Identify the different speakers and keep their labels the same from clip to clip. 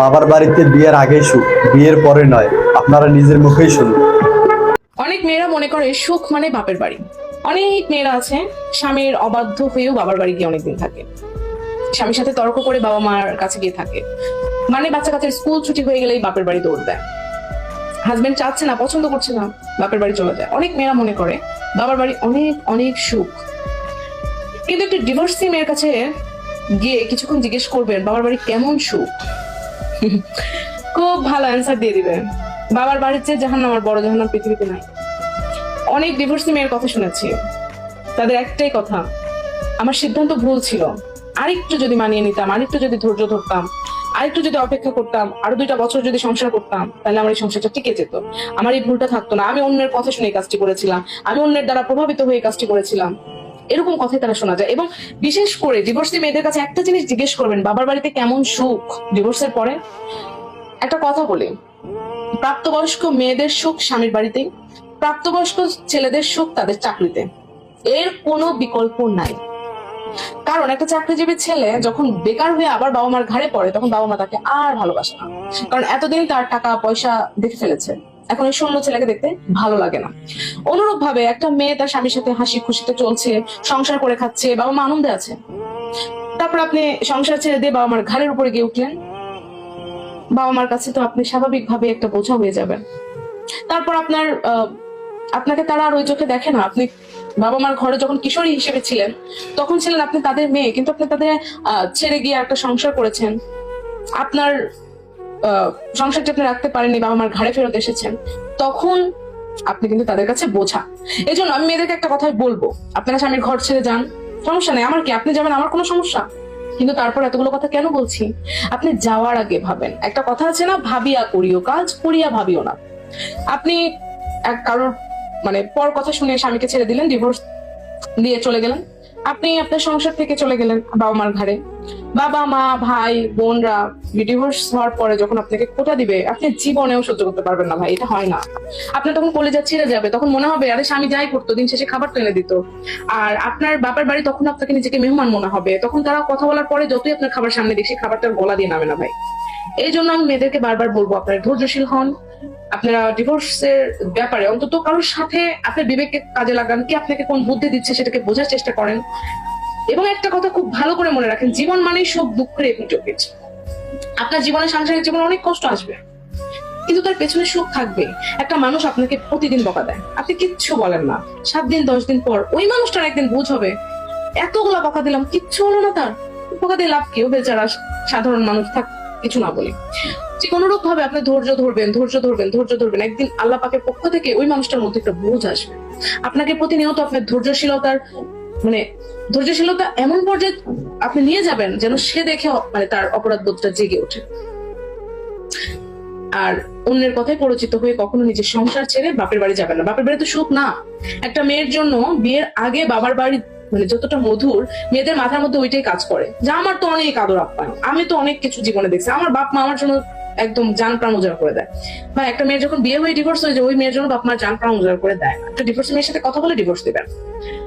Speaker 1: বাবার বাড়িতে বিয়ের আগে সুখ, বিয়ের পরে নয়, আপনারা নিজের মুখেই শুনুন।
Speaker 2: অনেক মেয়েরা মনে করে সুখ মানে বাপের বাড়ি। অনেক মেয়েরা আছে, স্বামীর অবাধ্য হয়েও বাবার বাড়ি গিয়ে অনেকদিন থাকে। স্বামীর সাথে তর্ক করে বাবা মার কাছে গিয়ে থাকে। মানে বাচ্চা কাচ্চার স্কুল ছুটি হয়ে গেলেই বাপের বাড়ি দৌড় দেয়। হাজবেন্ড চাচ্ছে না, পছন্দ করছে না, বাপের বাড়ি চলে যায়। অনেক মেয়েরা মনে করে বাবার বাড়ি অনেক অনেক সুখ। কিন্তু একটি ডিভোর্সি মেয়ের কাছে গিয়ে কিছুক্ষণ জিজ্ঞেস করবেন, বাবার বাড়ি কেমন সুখ? খুব ভালো অ্যান্সার দিয়ে দিবে। বাবার বাড়ির চেয়ে জাহান্ন আমার বড় জাহান্ন পৃথিবীতে নাই। অনেক ডিভোর্সি মেয়ের কথা শুনেছি। তাদের একটাই কথা, আমার সিদ্ধান্ত ভুল ছিল। আরেকটু যদি মানিয়ে নিতাম, আরেকটু যদি ধৈর্য ধরতাম, আরেকটু যদি অপেক্ষা করতাম, আরও দুইটা বছর যদি সংসার করতাম, তাহলে আমার এই সংসারটা টিকে যেত। আমার এই ভুলটা থাকতো না। আমি অন্যের কথা শুনে এই কাজটি করেছিলাম। আমি অন্যের দ্বারা প্রভাবিত হয়ে এই কাজটি করেছিলাম। এরকম কথাই তারা শোনা যায়। এবং বিশেষ করে ডিভোর্সি মেয়েদের কাছে একটা জিনিস জিজ্ঞেস করবেন, বাবার বাড়িতে কেমন সুখ? ডিভোর্সের পরে একটা কথা বলি। প্রাপ্তবয়স্ক মেয়েদের সুখ স্বামীর বাড়িতেই প্রাপ্তবয়স্ক ছেলেদের সুখ তাদের চাকরিতে। এর কোনো বিকল্প নাই। কারণ একটা চাকরিজীবী ছেলে যখন বেকার হয়ে আবার বাবা মার ঘাড়ে পড়ে, তখন বাবা মা তাকে আর ভালোবাসে না। কারণ এতদিন তার টাকা পয়সা দেখে ফেলেছে। এখন এই শূন্য ছেলেকে দেখতে ভালো লাগে না। অনুরূপ ভাবে একটা মেয়ে তার স্বামীর সাথে হাসি খুশিতে চলছে, সংসার করে খাচ্ছে বাবা মা আনন্দে আছে। তারপর আপনি সংসার ছেড়ে দিয়ে বাবা মার ঘাড়ের উপরে গিয়ে উঠলেন। বাবা মার কাছে তো আপনি স্বাভাবিকভাবে একটা বোঝা হয়ে যাবেন। তারপর আপনার আপনাকে তারা আর ওই চোখে দেখে না। আপনি বাবা মার ঘরে যখন কিশোরী হিসেবে ছিলেন, তখন ছিলেন আপনি তাদের মেয়ে, কিন্তু আপনি তাদের ছেড়ে গিয়ে একটা সংসার করেছেন। আপনার সংসারটি আপনি রাখতে পারেননি বাবা মার ঘাড়ে ফেরত এসেছেন, তখন আপনি কিন্তু তাদের কাছে বোঝা। এই জন্য আমি মেয়েদেরকে একটা কথাই বলব, আপনারা স্বামীর ঘর ছেড়ে যান, সমস্যা নেই। আমার কি, আপনি যাবেন, আমার কোনো সমস্যা? কিন্তু তারপর এতগুলো কথা কেন বলছি? আপনি যাওয়ার আগে ভাবেন। একটা কথা আছে না, ভাবিয়া করিও, কাজ করিয়া ভাবিও না। আপনি এক কারোর মানে পর কথা শুনে স্বামীকে ছেড়ে দিলেন ডিভোর্স দিয়ে চলে গেলেন। আপনি আপনার সংসার থেকে চলে গেলেন বাবা মার ঘরে বাবা মা ভাই, বোনরা ডিভোর্স হওয়ার পরে যখন আপনাকে কোটা দিবে, আপনি জীবনেও সহ্য করতে পারবেন না ভাই, এটা হয় না। আপনার তখন কলেজা ছিঁড়ে যাবে, তখন মনে হবে, আরে স্বামী যাই করতো, দিন শেষে খাবার তো এনে দিত। আর আপনার বাবার বাড়ি তখন আপনাকে নিজেকে মেহমান মনে হবে, তখন তারা কথা বলার পরে যতই আপনার খাবার সামনে দেখি খাবারটার গলা দিয়ে নামে না ভাই। এই জন্য আমি মেয়েদেরকে বারবার বলব, আপনারা ধৈর্যশীল হন। আপনারা ডিভোর্সের ব্যাপারে অন্তত কারোর সাথে আপনার বিবেককে কাজে লাগান, কি আপনাকে কোন বুদ্ধি দিচ্ছে সেটাকে বোঝার চেষ্টা করেন। এবং একটা কথা খুব ভালো করে মনে রাখেন, জীবন মানেই সব দুঃখের এপিটোপিট আপনার জীবনে, সাংসারিক জীবনে অনেক কষ্ট আসবে, কিন্তু তার পেছনে সুখ থাকবে। একটা মানুষ আপনাকে প্রতিদিন বকা দেয়। আপনি কিচ্ছু বলেন না। সাত দিন, দশ দিন পর ওই মানুষটার একদিন বুঝ হবে। এতগুলা বকা দিলাম, কিচ্ছু হলো না তার। বকা দিয়ে লাভ কেউ বেচারা সাধারণ মানুষ থাক কিছু না বলি। ঠিক অনুরূপ ভাবে আপনি ধৈর্য ধরবেন ধৈর্য ধরবেন ধৈর্য ধরবেন। একদিন আল্লাহ পাকের পক্ষ থেকে ওই মানুষটার মধ্যে একটা বুঝ আসবে। আপনাকে প্রতিনিয়ত আপনার ধৈর্যশীলতার মানে ধৈর্যশীলতা এমন পর্যায়ে আপনি নিয়ে যাবেন যেন সে দেখে মানে তার অপরাধ বোধটা জেগে ওঠে। আর অন্যের কথায় পরিচিত হয়ে কখনো নিজের সংসার ছেড়ে বাপের বাড়ি যাবেন না। বাপের বাড়ি তো সুখ না। একটা মেয়ের জন্য বিয়ের আগে বাবার বাড়ি মানে যতটা মধুর, মেয়েদের মাথার মধ্যে ওইটাই কাজ করে। যে আমার তো অনেক আদর আপ্যায়ন। আমি তো অনেক কিছু জীবনে দেখছি। আমার বাপ মা আমার জন্য একদম জান প্রাণ উজাড় করে দেয়। বা একটা মেয়ের যখন বিয়ে হয়ে ডিভোর্স হয়ে যায়, ওই মেয়ের জন্য বাপ মা জান প্রাণ উজাড় করে দেয় একটা ডিভোর্স মেয়ের সাথে কথা বলে ডিভোর্স দেবেন।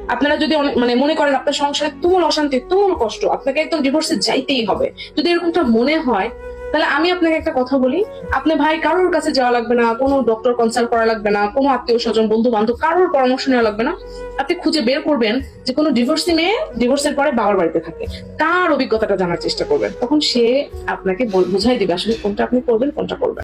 Speaker 2: আপনারা যদি মানে মনে করেন আপনার সংসারে তুমুল অশান্তি, তুমুল কষ্ট, আপনাকে একদম ডিভোর্সে যাইতেই হবে। যদি এরকমটা মনে হয় তাহলে আমি আপনাকে একটা কথা বলি। আপনি ভাই, কারোর কাছে যাওয়া লাগবে না, কোনো ডক্টর কনসাল্ট করা লাগবে না, কোনো আত্মীয় স্বজন বন্ধু বান্ধব কারোর পরামর্শ নেওয়া লাগবে না। আপনি খুঁজে বের করবেন যে কোনো ডিভোর্সি মেয়ে ডিভোর্সের পরে বাবার বাড়িতে থাকে। তার অভিজ্ঞতাটা জানার চেষ্টা করবেন। তখন সে আপনাকে বুঝাই দিবে আসলে কোনটা আপনি করবেন, কোনটা করবেন